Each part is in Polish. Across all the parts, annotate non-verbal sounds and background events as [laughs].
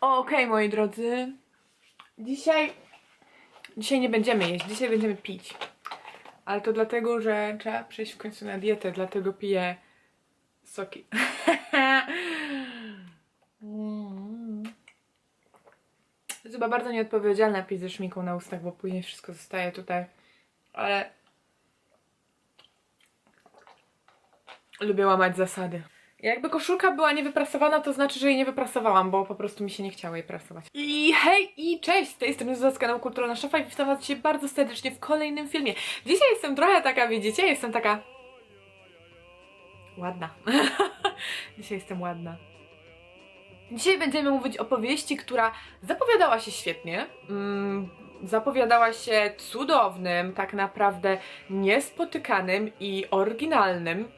Okej, moi drodzy. Dzisiaj. Dzisiaj nie będziemy jeść, dzisiaj będziemy pić. Ale to dlatego, że trzeba przejść w końcu na dietę, dlatego piję soki. Mm. [laughs] To jest chyba bardzo nieodpowiedzialne pić ze szminką na ustach, bo później wszystko zostaje tutaj. Ale lubię łamać zasady. Jakby koszulka była niewyprasowana, to znaczy, że jej nie wyprasowałam, bo po prostu mi się nie chciało jej prasować. I hej i cześć, z tej strony z kanału Kulturalna Szafa i witam was dzisiaj bardzo serdecznie w kolejnym filmie. Dzisiaj jestem trochę taka, widzicie, jestem taka... Ładna. [laughs] dzisiaj jestem ładna. Dzisiaj będziemy mówić o powieści, która zapowiadała się świetnie. Mm, zapowiadała się cudownym, tak naprawdę niespotykanym i oryginalnym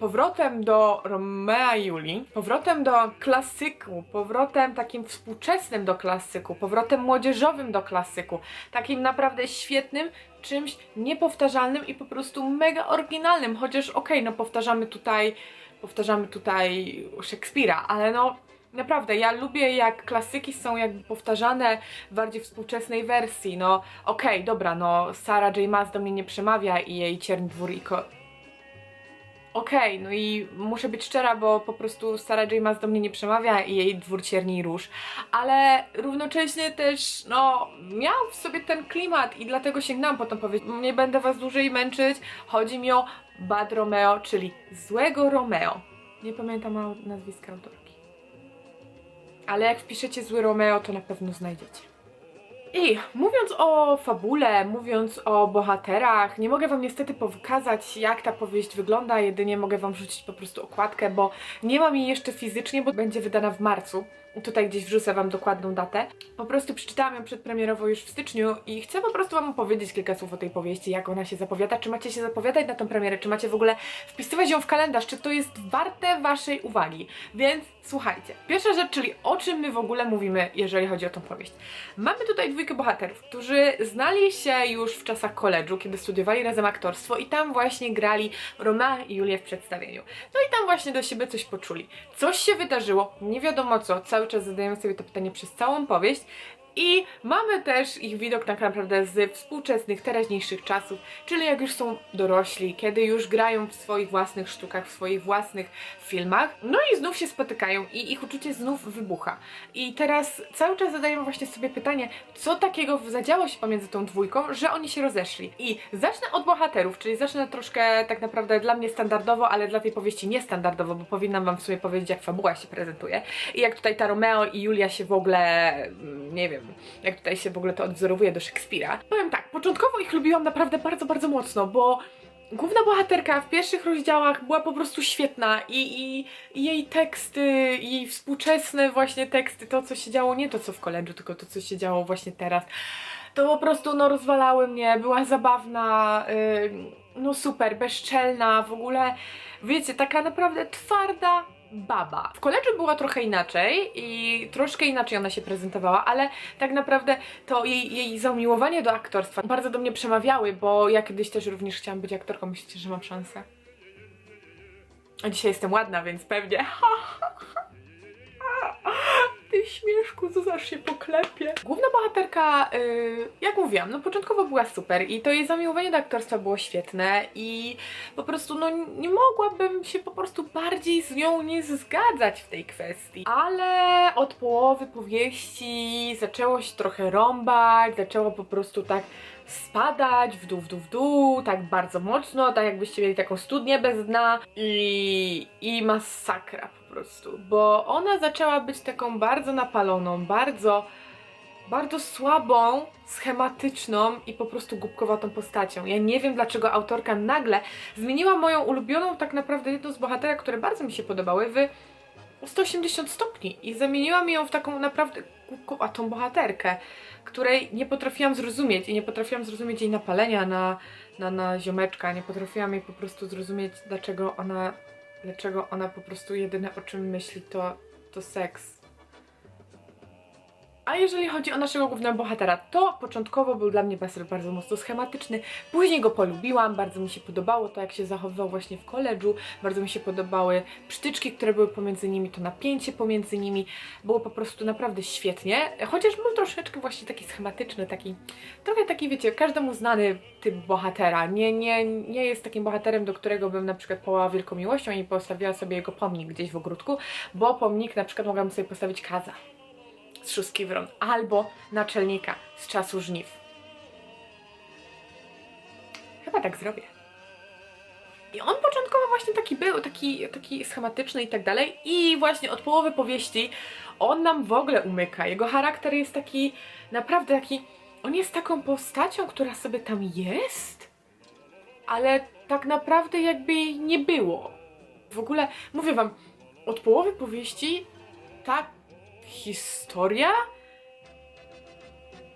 powrotem do Romea i Julii, powrotem do klasyku, powrotem takim współczesnym do klasyku, powrotem młodzieżowym do klasyku, takim naprawdę świetnym, czymś niepowtarzalnym i po prostu mega oryginalnym, chociaż okej, no powtarzamy tutaj, powtarzamy tutaj Szekspira, ale no Naprawdę, ja lubię jak klasyki są jakby powtarzane w bardziej współczesnej wersji. No, okej, dobra, no Sarah J. Maas do mnie nie przemawia i jej Ciern Dwór i ko... Okej, no i muszę być szczera, bo po prostu Sarah J. Maas do mnie nie przemawia i jej Dwór Cierni Róż, ale równocześnie też, no, miał w sobie ten klimat i dlatego sięgnęłam po tą powieść. Nie będę was dłużej męczyć, chodzi mi o Bad Romeo, czyli Złego Romeo. Nie pamiętam nazwiska autorki. Ale jak wpiszecie Zły Romeo, to na pewno znajdziecie. I mówiąc o fabule, mówiąc o bohaterach, nie mogę wam niestety pokazać, jak ta powieść wygląda, jedynie mogę wam wrzucić po prostu okładkę, bo nie mam jej jeszcze fizycznie, bo będzie wydana w marcu. Tutaj gdzieś wrzucę wam dokładną datę. Po prostu przeczytałam ją przedpremierowo już w styczniu i chcę po prostu wam opowiedzieć kilka słów o tej powieści, jak ona się zapowiada, czy macie się zapowiadać na tą premierę, czy macie w ogóle wpisywać ją w kalendarz, czy to jest warte waszej uwagi. Więc słuchajcie, pierwsza rzecz, czyli o czym my w ogóle mówimy, jeżeli chodzi o tą powieść. Mamy tutaj dwójkę bohaterów, którzy znali się już w czasach koledżu, kiedy studiowali razem aktorstwo i tam właśnie grali Romea i Julię w przedstawieniu. No i tam właśnie do siebie coś poczuli. Coś się wydarzyło, nie wiadomo co, cały czas zadajemy sobie to pytanie przez całą powieść. I mamy też ich widok tak naprawdę z współczesnych, teraźniejszych czasów, czyli jak już są dorośli, kiedy już grają w swoich własnych sztukach, w swoich własnych filmach, no i znów się spotykają i ich uczucie znów wybucha. I teraz cały czas zadajemy właśnie sobie pytanie, co takiego zadziało się pomiędzy tą dwójką, że oni się rozeszli. I zacznę od bohaterów, czyli zacznę troszkę tak naprawdę dla mnie standardowo, ale dla tej powieści niestandardowo, bo powinnam wam w sumie powiedzieć, jak fabuła się prezentuje i jak tutaj ta Romeo i Julia się w ogóle, mm, nie wiem, jak tutaj się w ogóle to odwzorowuje do Szekspira. Powiem tak, początkowo ich lubiłam naprawdę bardzo, bardzo mocno, bo główna bohaterka w pierwszych rozdziałach była po prostu świetna i, i, i jej teksty, jej współczesne właśnie teksty, to co się działo, nie to co w koledżu, tylko to co się działo właśnie teraz, to po prostu no rozwalały mnie, była zabawna, yy, no super, bezczelna, w ogóle, wiecie, taka naprawdę twarda baba. W koledżu była trochę inaczej i troszkę inaczej ona się prezentowała, ale tak naprawdę to jej, jej zamiłowanie do aktorstwa bardzo do mnie przemawiały, bo ja kiedyś też również chciałam być aktorką. Myślicie, że mam szansę? A dzisiaj jestem ładna, więc pewnie. [laughs] Ty śmieszku, Zuzasz się poklepie. Główna bohaterka, yy, jak mówiłam, no początkowo była super i to jej zamiłowanie do aktorstwa było świetne i po prostu no nie mogłabym się po prostu bardziej z nią nie zgadzać w tej kwestii. Ale od połowy powieści zaczęło się trochę rąbać, zaczęło po prostu tak spadać w dół, w dół, w dół, tak bardzo mocno, tak jakbyście mieli taką studnię bez dna i, i masakra prostu, bo ona zaczęła być taką bardzo napaloną, bardzo, bardzo słabą, schematyczną i po prostu głupkowatą postacią. Ja nie wiem dlaczego autorka nagle zmieniła moją ulubioną tak naprawdę jedną z bohaterek, które bardzo mi się podobały w 180 stopni i zamieniła mi ją w taką naprawdę głupkowatą bohaterkę, której nie potrafiłam zrozumieć i nie potrafiłam zrozumieć jej napalenia na, na, na ziomeczka, nie potrafiłam jej po prostu zrozumieć, dlaczego ona, dlaczego ona po prostu jedyne o czym myśli to, to seks. A jeżeli chodzi o naszego głównego bohatera, to początkowo był dla mnie Basil bardzo mocno schematyczny. Później go polubiłam, bardzo mi się podobało to, jak się zachowywał właśnie w koledżu. Bardzo mi się podobały przytyczki, które były pomiędzy nimi, to napięcie pomiędzy nimi. Było po prostu naprawdę świetnie. Chociaż był troszeczkę właśnie taki schematyczny, taki trochę taki, wiecie, każdemu znany typ bohatera. Nie, nie, nie jest takim bohaterem, do którego bym na przykład połała wielką miłością i postawiła sobie jego pomnik gdzieś w ogródku, bo pomnik na przykład mogłabym sobie postawić Kaza z szóstki wron, albo naczelnika z czasu żniw. Chyba tak zrobię. I on początkowo właśnie taki był, taki, taki schematyczny i tak dalej. I właśnie od połowy powieści on nam w ogóle umyka. Jego charakter jest taki, naprawdę taki. On jest taką postacią, która sobie tam jest, ale tak naprawdę jakby jej nie było. W ogóle, mówię wam, od połowy powieści ta historia.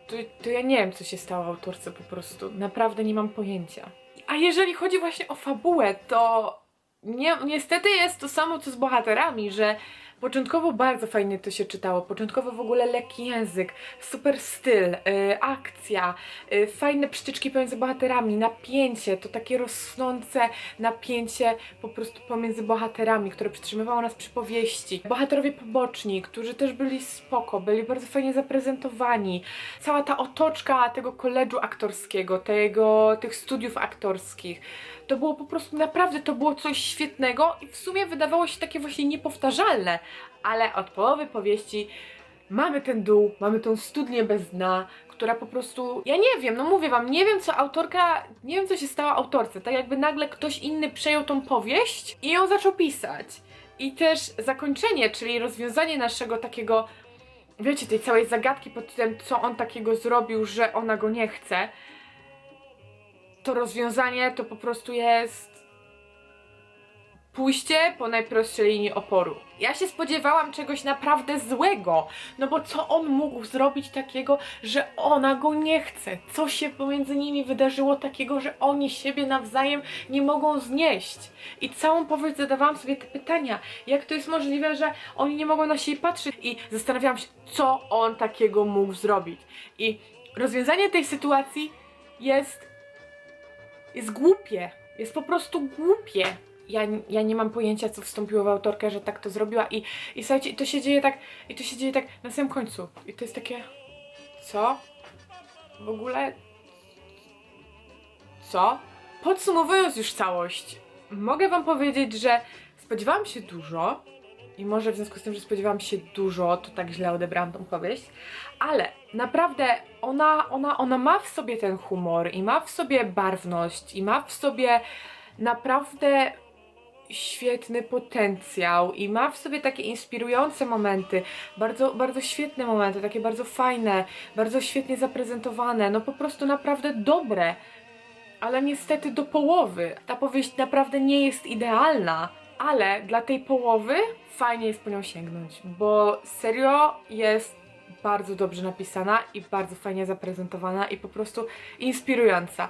To, to ja nie wiem, co się stało autorce po prostu. Naprawdę nie mam pojęcia. A jeżeli chodzi właśnie o fabułę, to nie, niestety jest to samo co z bohaterami, że początkowo bardzo fajnie to się czytało. Początkowo w ogóle lekki język, super styl, y, akcja, y, fajne przytyczki pomiędzy bohaterami, napięcie, to takie rosnące napięcie po prostu pomiędzy bohaterami, które przytrzymywało nas przy powieści. Bohaterowie poboczni, którzy też byli spoko, byli bardzo fajnie zaprezentowani. Cała ta otoczka tego koledżu aktorskiego, tego, tych studiów aktorskich. To było po prostu naprawdę, to było coś świetnego i w sumie wydawało się takie właśnie niepowtarzalne, ale od połowy powieści mamy ten dół, mamy tą studnię bez dna, która po prostu, ja nie wiem, no mówię wam, nie wiem co autorka, nie wiem co się stało autorce, tak jakby nagle ktoś inny przejął tą powieść i ją zaczął pisać. I też zakończenie, czyli rozwiązanie naszego takiego, wiecie, tej całej zagadki pod tym, co on takiego zrobił, że ona go nie chce, to rozwiązanie to po prostu jest pójście po najprostszej linii oporu. Ja się spodziewałam czegoś naprawdę złego, no bo co on mógł zrobić takiego, że ona go nie chce? Co się pomiędzy nimi wydarzyło takiego, że oni siebie nawzajem nie mogą znieść? I całą powieść zadawałam sobie te pytania, jak to jest możliwe, że oni nie mogą na siebie patrzeć i zastanawiałam się, co on takiego mógł zrobić. I rozwiązanie tej sytuacji jest jest głupie. Jest po prostu głupie. Ja, ja nie mam pojęcia, co wstąpiło w autorkę, że tak to zrobiła i, i słuchajcie, i to się dzieje tak, i to się dzieje tak na samym końcu. I to jest takie, co? W ogóle? Co? Podsumowując już całość, mogę wam powiedzieć, że spodziewałam się dużo i może w związku z tym, że spodziewałam się dużo, to tak źle odebrałam tą powieść, ale naprawdę ona, ona, ona ma w sobie ten humor i ma w sobie barwność i ma w sobie naprawdę świetny potencjał i ma w sobie takie inspirujące momenty, bardzo, bardzo świetne momenty, takie bardzo fajne, bardzo świetnie zaprezentowane, no po prostu naprawdę dobre. Ale niestety do połowy. Ta powieść naprawdę nie jest idealna, ale dla tej połowy fajnie jest po nią sięgnąć, bo serio jest bardzo dobrze napisana i bardzo fajnie zaprezentowana i po prostu inspirująca.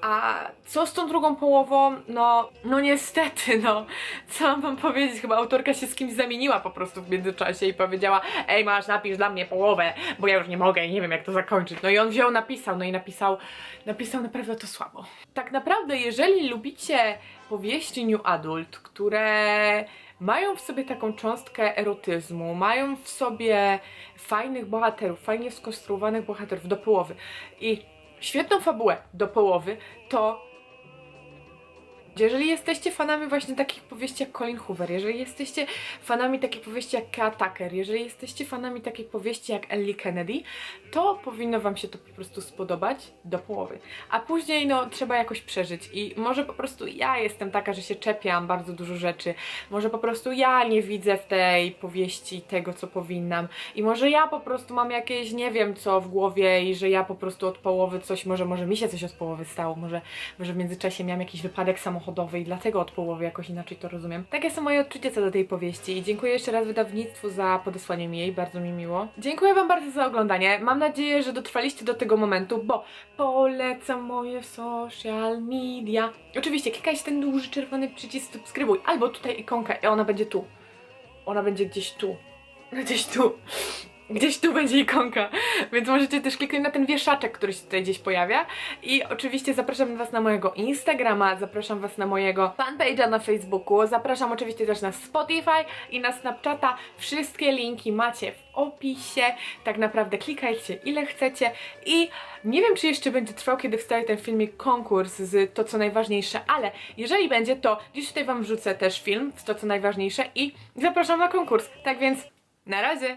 A co z tą drugą połową? No, no niestety, no. Co mam wam powiedzieć? Chyba autorka się z kimś zamieniła po prostu w międzyczasie i powiedziała Ej, masz, napisz dla mnie połowę, bo ja już nie mogę i nie wiem jak to zakończyć. No i on wziął, napisał, no i napisał, napisał naprawdę to słabo. Tak naprawdę, jeżeli lubicie powieści New Adult, które mają w sobie taką cząstkę erotyzmu, mają w sobie fajnych bohaterów, fajnie skonstruowanych bohaterów do połowy i świetną fabułę do połowy, to jeżeli jesteście fanami właśnie takich powieści jak Colin Hoover, jeżeli jesteście fanami takich powieści jak Kea Tucker, jeżeli jesteście fanami takich powieści jak Ellie Kennedy, to powinno Wam się to po prostu spodobać do połowy. A później, no, trzeba jakoś przeżyć. I może po prostu ja jestem taka, że się czepiam bardzo dużo rzeczy, może po prostu ja nie widzę w tej powieści tego, co powinnam. I może ja po prostu mam jakieś, nie wiem co w głowie i że ja po prostu od połowy coś, może, może mi się coś od połowy stało, może, może w międzyczasie miałam jakiś wypadek samochodowy i dlatego od połowy jakoś inaczej to rozumiem. Takie są moje odczucia co do tej powieści i dziękuję jeszcze raz wydawnictwu za podesłanie mi jej, bardzo mi miło. Dziękuję Wam bardzo za oglądanie. Mam nadzieję, że dotrwaliście do tego momentu, bo polecam moje social media. Oczywiście klikajcie ten duży czerwony przycisk subskrybuj, albo tutaj ikonka i ona będzie tu. Ona będzie gdzieś tu. Gdzieś tu. Gdzieś tu będzie ikonka, więc możecie też kliknąć na ten wieszaczek, który się tutaj gdzieś pojawia. I oczywiście zapraszam Was na mojego Instagrama, zapraszam Was na mojego fanpage'a na Facebooku, zapraszam oczywiście też na Spotify i na Snapchata. Wszystkie linki macie w opisie. Tak naprawdę klikajcie ile chcecie i nie wiem, czy jeszcze będzie trwał, kiedy wstawi ten filmik konkurs z to, co najważniejsze, ale jeżeli będzie, to dziś tutaj Wam wrzucę też film z to, co najważniejsze i zapraszam na konkurs. Tak więc na razie!